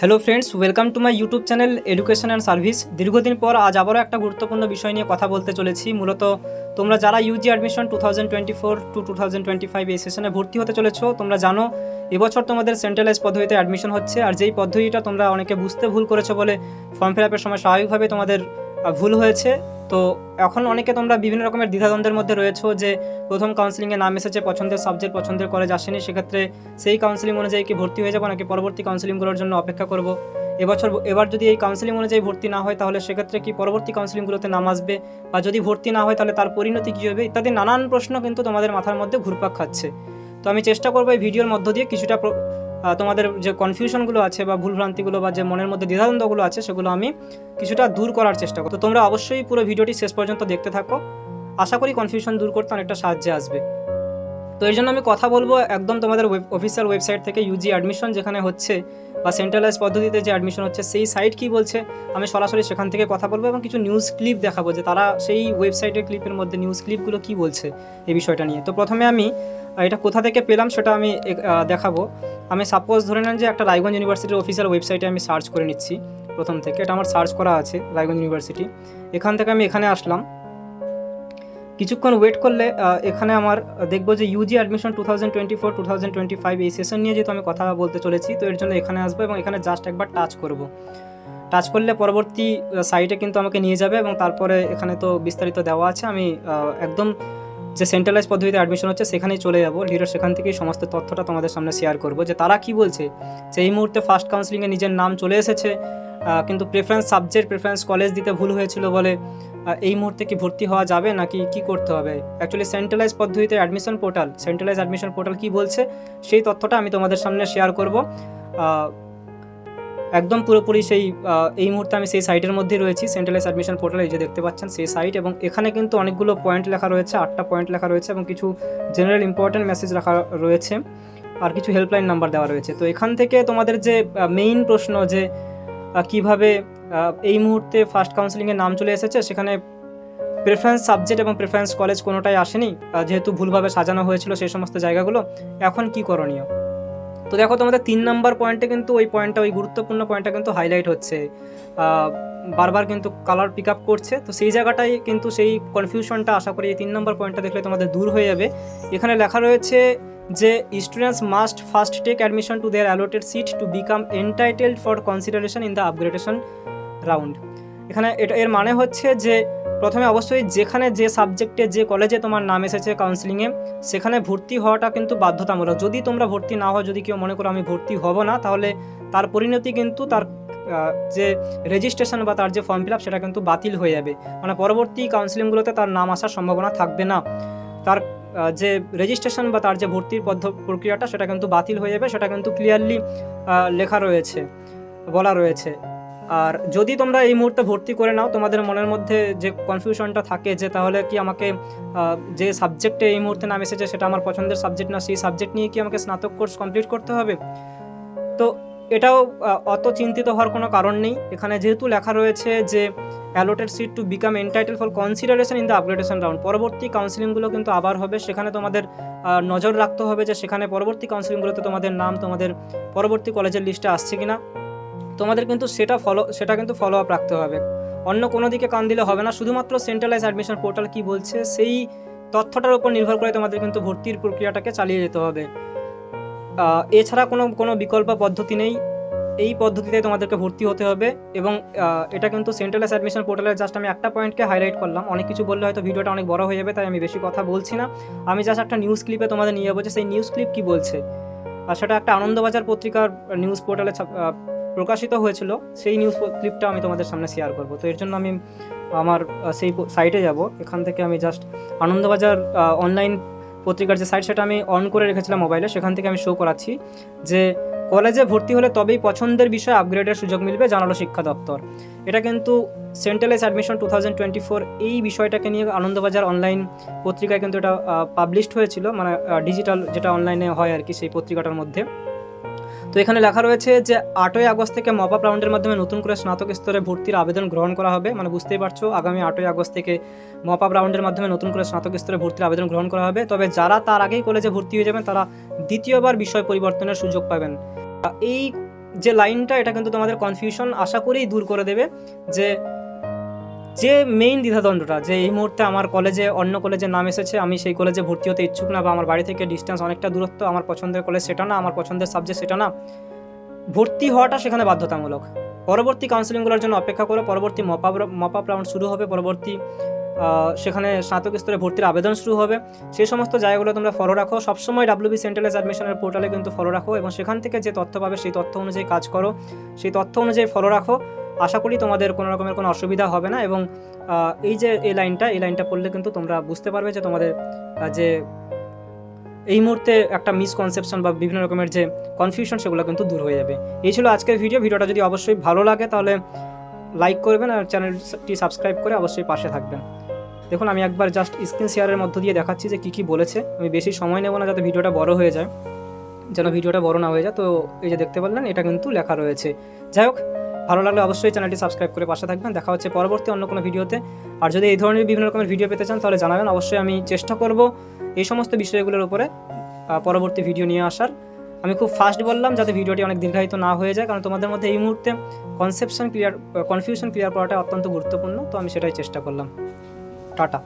Hello friends welcome to my YouTube channel education and service দীর্ঘদিন পর আজ আবারও একটা গুরুত্বপূর্ণ বিষয় নিয়ে কথা বলতে চলেছি। মূলত তোমরা যারা UG admission two thousand twenty four to two thousand twenty five এই সেশনে ভর্তি হতে চলেছ, তোমরা জানো, এবছর তোমাদের সেন্ট্রালাইজ পদ্ধতিতে অ্যাডমিশন হচ্ছে। আর যেই পদ্ধতিটা তোমরা অনেকে বুঝতে ভুল করেছ বলে ফর্ম ফিল আপের সময় স্বাভাবিকভাবে তোমাদের ভুল হয়েছে। তো এখন অনেকে তোমরা বিভিন্ন রকমের দ্বিধাদ্বন্দ্বের মধ্যে রয়েছো যে প্রথম কাউন্সিলিংয়ে নাম এসেছে, পছন্দের সাবজেক্ট পছন্দের কলেজ আসেনি, সেক্ষেত্রে সেই কাউন্সিলিং অনুযায়ী কি ভর্তি হয়ে যাব নাকি পরবর্তী কাউন্সিলিংগুলোর জন্য অপেক্ষা করব? এবছর, এবার যদি এই কাউন্সিলিং অনুযায়ী ভর্তি না হয় তাহলে সেক্ষেত্রে কি পরবর্তী কাউন্সিলিংগুলোতে নাম আসবে? বা যদি ভর্তি না হয় তাহলে তার পরিণতি কী হবে? ইত্যাদি নানান প্রশ্ন কিন্তু তোমাদের মাথার মধ্যে ঘুরপাক খাচ্ছে। তো আমি চেষ্টা করব এই ভিডিওর মধ্য দিয়ে কিছুটা তোমাদের যে কনফিউশনগুলো আছে বা ভুলভ্রান্তিগুলো বা যে মনের মধ্যে দ্বিধাদ্বন্দ্বগুলো আছে, সেগুলো আমি কিছুটা দূর করার চেষ্টা করব। তো তোমরা অবশ্যই পুরো ভিডিওটি শেষ পর্যন্ত দেখতে থাকো। আশা করি কনফিউশন দূর করতে অনেকটা সাহায্যে আসবে। তো এর জন্য আমি কথা বলব একদম তোমাদের ওয়েব অফিসিয়াল ওয়েবসাইট থেকে ইউজি অ্যাডমিশন যেখানে হচ্ছে বা সেন্ট্রালাইজ পদ্ধতিতে যে অ্যাডমিশন হচ্ছে, সেই সাইট কি বলছে, আমি সরাসরি সেখান থেকে কথা বলব এবং কিছু নিউজ ক্লিপ দেখাবো যে তারা সেই ওয়েবসাইটের ক্লিপের মধ্যে নিউজ ক্লিপগুলো কি বলছে, এই বিষয়টা নিয়ে। তো প্রথমে আমি এটা কোথা থেকে পেলাম সেটা আমি দেখাবো। আমি সাপোজ ধরে নেন যে একটা রায়গঞ্জ ইউনিভার্সিটির অফিসিয়াল ওয়েবসাইটে আমি সার্চ করে নিচ্ছি প্রথম থেকে। এটা আমার সার্চ করা আছে রায়গঞ্জ ইউনিভার্সিটি এখান থেকে আমি এখানে আসলাম। কিছুক্ষণ ওয়েট করলে এখানে আমার দেখব যে UG admission two thousand twenty four two thousand twenty five এই সেশন নিয়ে যেহেতু আমি কথা বলতে চলেছি, তো এর জন্য এখানে আসব এবং এখানে জাস্ট একবার টাচ করব। টাচ করলে পরবর্তী সাইটে কিন্তু আমাকে নিয়ে যাবে এবং তারপরে এখানে তো বিস্তারিত দেওয়া আছে। আমি একদম যে সেন্ট্রালাইজ পদ্ধতিতে অ্যাডমিশন হচ্ছে, সেখানেই চলে যাব। লিডার সেখান থেকেই সমস্ত তথ্যটা তোমাদের সামনে শেয়ার করব। যে তারা কি বলছে? যে এই মুহূর্তে ফার্স্ট কাউন্সিলিংয়ে নিজের নাম চলে এসেছে কিন্তু প্রেফারেন্স সাবজেক্ট প্রেফারেন্স কলেজ দিতে ভুল হয়েছিল বলে এই মুহূর্তে কি ভর্তি হওয়া যাবে নাকি কি করতে হবে? অ্যাকচুয়ালি সেন্ট্রালাইজ পদ্ধতিতে admission portal centralize admission portal কি বলছে? সেই তথ্যটা আমি তোমাদের সামনে শেয়ার করব। একদম পুরোপুরি সেই এই মুহূর্তে আমি সেই সাইটের মধ্যেই রয়েছি সেন্ট্রালাইজ অ্যাডমিশন পোর্টালে এই যে দেখতে পাচ্ছেন সেই সাইট এবং এখানে কিন্তু অনেকগুলো পয়েন্ট লেখা রয়েছে, আটটা পয়েন্ট লেখা রয়েছে এবং কিছু জেনারেল ইম্পর্ট্যান্ট মেসেজ রাখা রয়েছে আর কিছু হেল্পলাইন নাম্বার দেওয়া রয়েছে। তো এখান থেকে তোমাদের যে মেইন প্রশ্ন যে কীভাবে এই মুহূর্তে ফার্স্ট কাউন্সিলিংয়ে নাম চলে এসেছে, সেখানে প্রেফারেন্স সাবজেক্ট এবং প্রেফারেন্স কলেজ কোনোটাই আসেনি যেহেতু ভুলভাবে সাজানো হয়েছিল সেই সমস্ত জায়গাগুলো, এখন কি করণীয়? তো দেখো তোমাদের তিন নম্বর পয়েন্টে কিন্তু ওই পয়েন্টটা ওই গুরুত্বপূর্ণ পয়েন্টটা কিন্তু হাইলাইট হচ্ছে। বারবার কিন্তু কালার পিক আপ করছে। তো সেই জায়গাটাই কিন্তু সেই কনফিউশনটা আশা করি এই তিন নম্বর পয়েন্টটা দেখলে তোমাদের দূর হয়ে যাবে। এখানে লেখা রয়েছে যে students must first take admission to their allotted seat to become entitled for consideration in the upgradation round এখানে এটা, এর মানে হচ্ছে যে প্রথমে অবশ্যই যেখানে যে সাবজেক্টে যে কলেজে তোমার নাম এসেছে কাউন্সিলিংয়ে সেখানে ভর্তি হওয়াটা কিন্তু বাধ্যতামূলক। যদি তোমরা ভর্তি না হও, যদি কেউ মনে করো আমি ভর্তি হব না, তাহলে তার পরিণতি কিন্তু তার যে রেজিস্ট্রেশন বা তার যে ফর্ম ফিল আপ সেটা কিন্তু বাতিল হয়ে যাবে। মানে পরবর্তী কাউন্সিলিংগুলোতে তার নাম আসার সম্ভাবনা থাকবে না। তার যে রেজিস্ট্রেশন বা তার যে ভর্তির পদ্ধ, প্রক্রিয়াটা, সেটা কিন্তু বাতিল হয়ে যাবে। সেটা কিন্তু ক্লিয়ারলি লেখা রয়েছে, বলা রয়েছে। আর যদি তোমরা এই মুহূর্তে ভর্তি করে নাও, তোমাদের মনের মধ্যে যে কনফিউশনটা থাকে যে তাহলে কি আমাকে যে সাবজেক্টে এই মুহূর্তে নাম এসেছে সেটা আমার পছন্দের সাবজেক্ট না, সেই সাবজেক্ট নিয়ে কি আমাকে স্নাতক কোর্স কমপ্লিট করতে হবে? তো এটাও অত চিন্তিত হওয়ার কোনো কারণ নেই। এখানে যেহেতু লেখা রয়েছে যে allotted seat to become entitle for consideration in the upgradation round পরবর্তী কাউন্সিলিংগুলো কিন্তু আবার হবে। সেখানে তোমাদের নজর রাখতে হবে যে সেখানে পরবর্তী কাউন্সিলিংগুলোতে তোমাদের নাম, তোমাদের পরবর্তী কলেজের লিস্টে আসছে কিনা। তোমাদের কিন্তু সেটা ফলো সেটা কিন্তু ফলো আপ রাখতে হবে। অন্য কোনো দিকে কান দিলে হবে না, শুধুমাত্র সেন্ট্রালাইজ অ্যাডমিশন পোর্টাল কি বলছে, সেই তথ্যটার উপর নির্ভর করে তোমাদের কিন্তু ভর্তির প্রক্রিয়াটাকে চালিয়ে যেতে হবে। এছাড়া কোনো কোনো বিকল্প পদ্ধতি নেই। এই পদ্ধতিতে তোমাদেরকে ভর্তি হতে হবে এবং এটা কিন্তু সেন্ট্রালাইজ অ্যাডমিশন পোর্টালের জাস্ট আমি একটা পয়েন্টকে হাইলাইট করলাম। অনেক কিছু বললে হয়তো ভিডিওটা অনেক বড় হয়ে যাবে, তাই আমি বেশি কথা বলছি না। আমি জাস্ট একটা নিউজ ক্লিপে তোমাদের নিয়ে যাব যে সেই নিউজ ক্লিপ কি বলছে। আর সেটা একটা আনন্দবাজার পত্রিকার নিউজ পোর্টালে প্রকাশিত হয়েছিল, সেই নিউজ ক্লিপটা আমি তোমাদের সামনে শেয়ার করব। তো এর জন্য আমি, আমার সেই সাইটে যাব। এখান থেকে আমি জাস্ট আনন্দবাজার অনলাইন পত্রিকার যে সাইট সেটা আমি অন করে রেখেছিলাম মোবাইলে সেখান থেকে আমি শো করাচ্ছি যে কলেজে ভর্তি হলে তবেই পছন্দের বিষয়ে আপগ্রেডের সুযোগ মিলবে জানালো শিক্ষা দপ্তর। এটা কিন্তু centralize admission two thousand twenty four এই বিষয়টাকে নিয়ে আনন্দবাজার অনলাইন পত্রিকায় কিন্তু এটা পাবলিশড হয়েছিল। মানে ডিজিটাল যেটা অনলাইনে হয় আর কি সেই পত্রিকাটার মধ্যে। এখানে লেখা রয়েছে যে আটই আগস্ট থেকে মপ আপ রাউন্ডের মাধ্যমে নতুন করে স্নাতক স্তরে ভর্তির আবেদন গ্রহণ করা হবে। মানে বুঝতেই পারছ, আগামী আটই আগস্ট থেকে মপ আপ রাউন্ডের মাধ্যমে নতুন করে স্নাতক স্তরে ভর্তির আবেদন গ্রহণ করা হবে। তবে যারা তার আগেই কলেজে ভর্তি হয়ে যাবেন, তারা দ্বিতীয়বার বিষয় পরিবর্তনের সুযোগ পাবেন। এই যে লাইনটা, এটা কিন্তু তোমাদের কনফিউশন আশা করেই দূর করে দেবে যে যে মেইন দ্বিধাদ্বন্দ্বটা, যে এই মুহূর্তে আমার কলেজে অন্য কলেজে নাম এসেছে, আমি সেই কলেজে ভর্তি হতে ইচ্ছুক না বা আমার বাড়ি থেকে ডিস্টেন্স অনেকটা দূরত্ব, আমার পছন্দের কলেজ সেটা না, আমার পছন্দের সাবজেক্ট সেটা না, ভর্তি হওয়াটা সেখানে বাধ্যতামূলক। পরবর্তী কাউন্সিলিংগুলোর জন্য অপেক্ষা করো, পরবর্তী মপ আপ মপ রাউন্ড শুরু হবে, পরবর্তী সেখানে স্নাতক স্তরে ভর্তির আবেদন শুরু হবে। সেই সমস্ত জায়গাগুলো তোমরা ফলো রাখো। সবসময় ডাব্লিউবি সেন্ট্রালাইজ অ্যাডমিশনের পোর্টালে কিন্তু ফলো রাখো এবং সেখান থেকে যে তথ্য পাবে সেই তথ্য অনুযায়ী কাজ করো। সেই তথ্য অনুযায়ী ফলো রাখো। আশা করি তোমাদের কোনো রকমের কোনো অসুবিধা হবে না এবং এই যে এই লাইনটা এই লাইনটা পড়লে কিন্তু তোমরা বুঝতে পারবে যে তোমাদের যে এই মুহূর্তে একটা মিসকনসেপশন বা বিভিন্ন রকমের যে কনফিউশন সেগুলো কিন্তু দূর হয়ে যাবে। এই ছিল আজকের ভিডিও ভিডিওটা যদি অবশ্যই ভালো লাগে তাহলে লাইক করবেন আর চ্যানেলটি সাবস্ক্রাইব করে অবশ্যই পাশে থাকবেন। দেখুন, আমি একবার জাস্ট স্ক্রিন শেয়ারের মধ্য দিয়ে দেখাচ্ছি যে কী কী বলেছে। আমি বেশি সময় নেব না যাতে ভিডিওটা বড় হয়ে যায়, যেন ভিডিওটা বড় না হয়ে যায়। তো এই যে দেখতে পারলেন, এটা কিন্তু লেখা রয়েছে। যাই হোক ভালো লাগলে অবশ্যই চ্যানেলটি সাবস্ক্রাইব করে পাশে থাকবেন। দেখা হচ্ছে পরবর্তী অন্য কোনো ভিডিওতে। আর যদি এই ধরনের বিভিন্ন রকমের ভিডিও পেতে চান, তাহলে জানাবেন। অবশ্যই আমি চেষ্টা করব এই সমস্ত বিষয়গুলোর উপরে পরবর্তী ভিডিও নিয়ে আসার। আমি খুব ফাস্ট বললাম, যাতে ভিডিওটি অনেক দীর্ঘায়িত না হয়ে যায়, কারণ তোমাদের মধ্যে এই মুহূর্তে কনসেপশন ক্লিয়ার কনফিউশন ক্লিয়ার করাটা অত্যন্ত গুরুত্বপূর্ণ। তো আমি সেটাই চেষ্টা করলাম। টাটা।